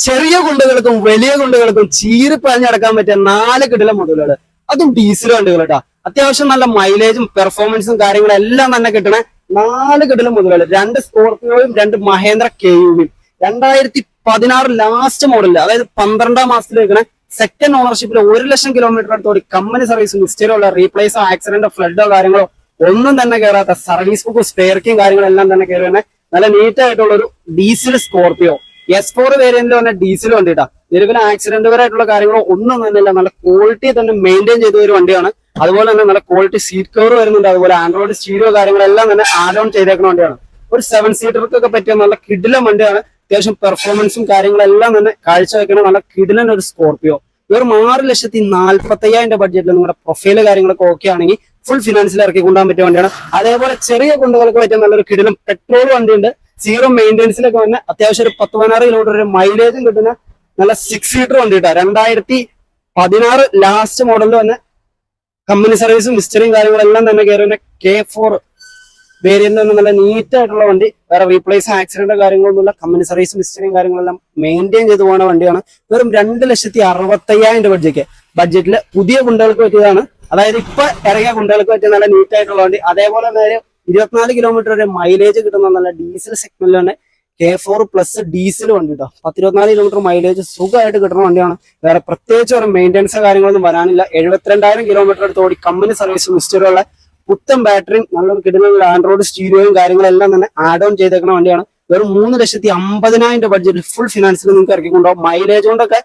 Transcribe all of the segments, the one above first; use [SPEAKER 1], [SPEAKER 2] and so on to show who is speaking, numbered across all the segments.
[SPEAKER 1] ചെറിയ കുണ്ടുകൾക്കും വലിയ കുണ്ടുകൾക്കും ചീറി പറഞ്ഞടക്കാൻ പറ്റിയ നാല് കിടില മോഡലുകൾ അതും ഡീസൽ വണ്ടികൾ കേട്ടോ. അത്യാവശ്യം നല്ല മൈലേജും പെർഫോമൻസും കാര്യങ്ങളും എല്ലാം തന്നെ കിട്ടണ നാല് കിടില മോഡലുകൾ രണ്ട് സ്കോർപിയോയും രണ്ട് മഹേന്ദ്ര കെ യുവിയും രണ്ടായിരത്തി പതിനാറ് ലാസ്റ്റ് മോഡലിൽ അതായത് പന്ത്രണ്ടാം മാസത്തിൽ വെക്കണ സെക്കൻഡ് ഓണർഷിപ്പിൽ ഒരു ലക്ഷം കിലോമീറ്റർ അടുത്തോടി കമ്പനി സർവീസ് മിസ്റ്റേക്കുള്ള റീപ്ലേസോ ആക്സിഡന്റോ ഫ്ലഡോ കാര്യങ്ങളോ ഒന്നും തന്നെ കയറാത്ത സർവീസ് ബുക്കും സ്പെയർക്കും കാര്യങ്ങളെല്ലാം തന്നെ കയറി തന്നെ നല്ല നീറ്റ് ആയിട്ടുള്ള ഒരു ഡീസൽ സ്കോർപ്പിയോ എസ് ഫോർ വേരിയന്റിൽ തന്നെ ഡീസൽ വണ്ടിട്ടാ നിലവിൽ ആക്സിഡന്റ് പരമായിട്ടുള്ള കാര്യങ്ങളോ ഒന്നും തന്നെ ഇല്ല നല്ല ക്വാളിറ്റി തന്നെ മെയിന്റെയിൻ ചെയ്ത ഒരു വണ്ടിയാണ്. അതുപോലെ തന്നെ നല്ല ക്വാളിറ്റി സീറ്റ് കവർ വരുന്നുണ്ട്. അതുപോലെ ആൻഡ്രോയിഡ് സ്റ്റീരിയോ കാര്യങ്ങളെല്ലാം തന്നെ ആഡ് ഓൺ ചെയ്തേക്കുന്ന വണ്ടിയാണ്. ഒരു സെവൻ സീറ്റർക്കൊക്കെ പറ്റിയ നല്ല കിഡിലൻ വണ്ടിയാണ്. അത്യാവശ്യം പെർഫോമൻസും കാര്യങ്ങളെല്ലാം തന്നെ കാഴ്ചവെക്കുന്ന നല്ല കിടിലൻ ഒരു സ്കോർപ്പിയോ വെറും ആറ് ലക്ഷത്തി നാൽപ്പത്തയ്യായിരം ബഡ്ജറ്റിൽ നിങ്ങളുടെ പ്രൊഫൈൽ കാര്യങ്ങളൊക്കെ ഓക്കെ ആണെങ്കിൽ ഫുൾ ഫിനാൻസിൽ ഇറക്കി കൊണ്ടുപോകാൻ പറ്റിയ വണ്ടിയാണ്. അതേപോലെ ചെറിയ കുണ്ടുകൾക്ക് പറ്റിയ നല്ലൊരു കിടിലും പെട്രോൾ വണ്ടിയുണ്ട്. സീറോ മെയിന്റെനൻസിലൊക്കെ വന്ന അത്യാവശ്യം ഒരു പത്ത് പതിനാറ് കിലോമീറ്റർ ഒരു മൈലേജും കിട്ടുന്ന നല്ല സിക്സ് സീറ്റർ വണ്ടി കിട്ടുക രണ്ടായിരത്തി പതിനാറ് ലാസ്റ്റ് മോഡലിൽ വന്ന കമ്പനി സർവീസും ഹിസ്റ്ററിയും കാര്യങ്ങളെല്ലാം തന്നെ കയറി കെ ഫോർ വേരിയന്റ് നല്ല നീറ്റ് ആയിട്ടുള്ള വണ്ടി. വേറെ റീപ്ലേസ് ആക്സിഡന്റ് കാര്യങ്ങളൊന്നുമില്ല കമ്പനി സർവീസും ഹിസ്റ്ററിയും കാര്യങ്ങളെല്ലാം മെയിന്റെയിൻ ചെയ്തു പോകുന്ന വണ്ടിയാണ്. വെറും രണ്ട് ലക്ഷത്തി അറുപത്തയ്യായിരം രൂപ ബഡ്ജറ്റ് ബഡ്ജറ്റിൽ പുതിയ കുണ്ടകൾക്ക് പറ്റിയതാണ്. അതായത് ഇപ്പൊ ഇറങ്ങിയ കുണ്ടകൾക്ക് പറ്റിയ നല്ല നീറ്റ് ആയിട്ടുള്ള വണ്ടി. അതേപോലെ തന്നെ ഒരു ഇരുപത്തിനാല് കിലോമീറ്റർ വരെ മൈലേജ് കിട്ടുന്ന നല്ല ഡീസൽ സെഗ്മെന്റിൽ തന്നെ കെ ഫോർ പ്ലസ് ഡീസൽ വണ്ടി കേട്ടോ പത്തിരുപത്തിനാല് കിലോമീറ്റർ മൈലേജ് സുഖമായിട്ട് കിട്ടുന്ന വണ്ടിയാണ്. വേറെ പ്രത്യേകിച്ച് ഒരു മെയിന്റെനൻസ് കാര്യങ്ങളൊന്നും വരാനില്ല. എഴുപത്തിരണ്ടായിരം കിലോമീറ്റർ അടുത്ത് ഓടി കമ്പനി സർവീസ് മിസ്റ്ററുള്ള പുത്തൻ ബാറ്ററിയും നല്ലൊരു കിട്ടുന്ന ആൻഡ്രോയിഡ് സ്റ്റീരിയോയും കാര്യങ്ങളെല്ലാം തന്നെ ആഡ് ഓൺ ചെയ്തേക്കുന്ന വണ്ടിയാണ്. വെറും മൂന്ന് ലക്ഷത്തി അമ്പതിനായിരം രൂപ ബഡ്ജറ്റ് ഫുൾ ഫിനാൻസിൽ നിങ്ങൾക്ക് ഇറക്കിക്കൊണ്ടോ മൈലേജ് കൊണ്ടൊക്കെ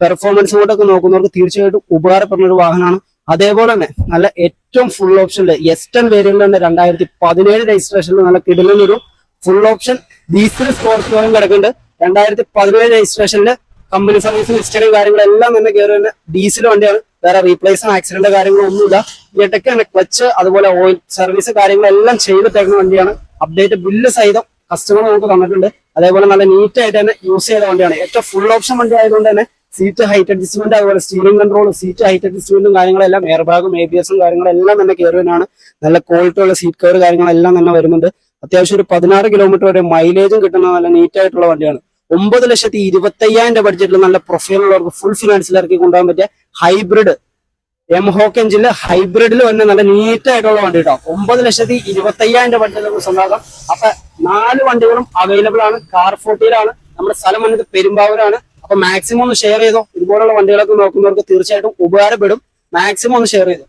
[SPEAKER 1] പെർഫോമൻസ് കൊണ്ടൊക്കെ നോക്കുന്നവർക്ക് തീർച്ചയായിട്ടും ഉപകാരപ്പെടുന്ന ഒരു വാഹനമാണ്. അതേപോലെ തന്നെ നല്ല ഏറ്റവും ഫുൾ ഓപ്ഷനിൽ എസ്റ്റൺ വേരിയന്റ് തന്നെ രണ്ടായിരത്തി പതിനേഴ് രജിസ്ട്രേഷനിൽ നല്ല കിടലൊരു ഒരു ഫുൾ ഓപ്ഷൻ ഡീസൽ സ്കോർപ്പിയോയും കിടക്കുന്നുണ്ട് രണ്ടായിരത്തി പതിനേഴ് രജിസ്ട്രേഷനിൽ കമ്പനി സർവീസും ഹിസ്റ്ററിയും കാര്യങ്ങളെല്ലാം തന്നെ കയറി തന്നെ ഡീസൽ വണ്ടിയാണ്. വേറെ റീപ്ലേസും ആക്സിഡന്റ് കാര്യങ്ങളൊന്നുമില്ല ഇടയ്ക്കാണ് ക്ലച്ച് അതുപോലെ ഓയിൽ സർവീസ് കാര്യങ്ങളെല്ലാം ചെയ്ത് തരുന്ന വണ്ടിയാണ്. അപ്ഡേറ്റ് ബില്ല് സഹിതം കസ്റ്റമർ നമുക്ക് തന്നിട്ടുണ്ട്. അതേപോലെ നല്ല നീറ്റ് ആയിട്ട് തന്നെ യൂസ് ചെയ്ത വണ്ടിയാണ്. ഏറ്റവും ഫുൾ ഓപ്ഷൻ വണ്ടി ആയതുകൊണ്ട് തന്നെ സീറ്റ് ഹൈറ്റ് അഡ്ജസ്റ്റ്മെന്റ് അതുപോലെ സ്റ്റീറിംഗ് കൺട്രോൾ സീറ്റ് ഹൈറ്റ് അഡ്ജസ്റ്റ്മെന്റും കാര്യങ്ങളെല്ലാം എയർ ബാഗും എ ബി എസും കാര്യങ്ങളെല്ലാം തന്നെ കയറുവാനാണ് നല്ല ക്വാളിറ്റി ഉള്ള സീറ്റ് കവർ കാര്യങ്ങളെല്ലാം തന്നെ വരുന്നുണ്ട് അത്യാവശ്യം ഒരു പതിനാറ് കിലോമീറ്റർ വരെ മൈലേജും കിട്ടുന്ന നല്ല നീറ്റ് ആയിട്ടുള്ള വണ്ടിയാണ്. ഒമ്പത് ലക്ഷത്തി ഇരുപത്തി അയ്യായിരം രൂപ ബഡ്ജറ്റിൽ നല്ല പ്രൊഫൈൽ ഉള്ളവർക്ക് ഫുൾ ഫിനാൻസിൽ ഇറക്കി കൊണ്ടുപോകാൻ പറ്റിയ ഹൈബ്രിഡ് എം ഹോക്ക് എഞ്ചിൽ ഹൈബ്രിഡിൽ വന്ന നല്ല നീറ്റ് ആയിട്ടുള്ള വണ്ടി കേട്ടോ ഒമ്പത് ലക്ഷത്തി ഇരുപത്തി അയ്യായിരം രൂപ ബഡ്ജറ്റിൽ നമുക്ക് സ്വന്തമാക്കാം. അപ്പൊ നാല് വണ്ടികളും അവൈലബിൾ ആണ്. കാർ ഫോർട്ടിയിലാണ് നമ്മുടെ സ്ഥലം വന്നത് പെരുമ്പാവൂരാണ്. അപ്പൊ മാക്സിമം ഒന്ന് ഷെയർ ചെയ്തോ. ഇതുപോലുള്ള വണ്ടികളൊക്കെ നോക്കുന്നവർക്ക് തീർച്ചയായിട്ടും ഉപകാരപ്പെടും. മാക്സിമം ഒന്ന് ഷെയർ ചെയ്തോ.